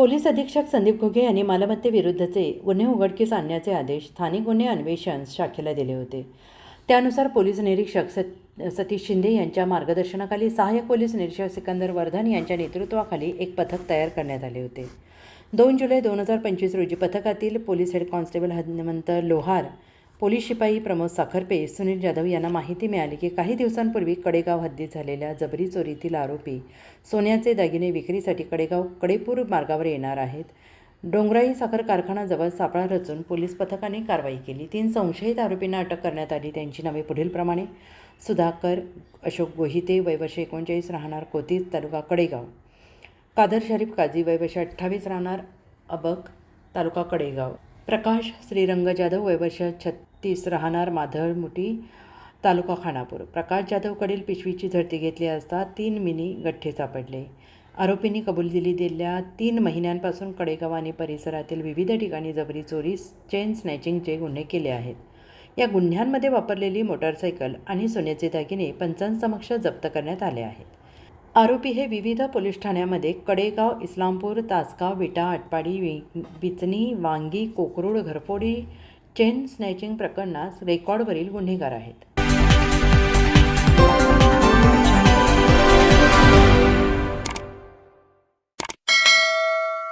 Police अधीक्षक संदीप घुगे यांनी मालमत्तेविरुद्धचे गुन्हे उघडकीस आणण्याचे आदेश स्थानिक गुन्हे अन्वेषण शाखेला दिले होते. त्यानुसार पोलीस निरीक्षक सत सतीश शिंदे यांच्या मार्गदर्शनाखाली सहाय्यक पोलीस निरीक्षक सिकंदर वर्धन यांच्या नेतृत्वाखाली एक पथक तयार करण्यात आले होते. दोन जुलै दोन हजार पंचवीस रोजी पथकातील police head constable Hanumant Lohar police शिपाई प्रमोद साखरपे सुनील जाधव यांना माहिती मिळाली की काही दिवसांपूर्वी कडेगाव हद्दीत झालेल्या जबरी चोरीतील आरोपी सोन्याचे दागिने विक्रीसाठी कडेगाव कडेपूर मार्गावर येणार आहेत. डोंगराई साखर कारखानाजवळ सापळा रचून पोलीस पथकाने कारवाई केली. तीन संशयित आरोपींना अटक करण्यात आली. त्यांची नावे पुढीलप्रमाणे सुधाकर अशोक गोहिते वयवर्ष एकोणचाळीस राहणार कोतीस तालुका कडेगाव. कादर शरीफ काझी वयवर्ष अठ्ठावीस राहणार अबक तालुका कडेगाव. प्रकाश श्रीरंग जाधव वयवर्ष छत्तीस राहणार माधळमुठी तालुका खानापूर. प्रकाश जाधवकडील पिशवीची झडती घेतली असता तीन मिनी गठ्ठे सापडले. आरोपींनी कबूल दिली दिलेल्या तीन महिन्यांपासून कडेगाव आणि परिसरातील विविध ठिकाणी जबरी चोरी चेन स्नॅचिंगचे गुन्हे केले आहेत. या गुन्ह्यांमध्ये वापरलेली मोटारसायकल आणि सोन्याचे दागिने पंचांसमक्ष जप्त करण्यात आले आहेत. आरोपी हे विविध पोलीस ठाण्यामध्ये कडेगाव इस्लामपूर तासगाव विटा आटपाडी वि वांगी कोकरूड घरफोडी चेन स्नॅचिंग प्रकरणास रेकॉर्डवरील गुन्हेगार आहेत.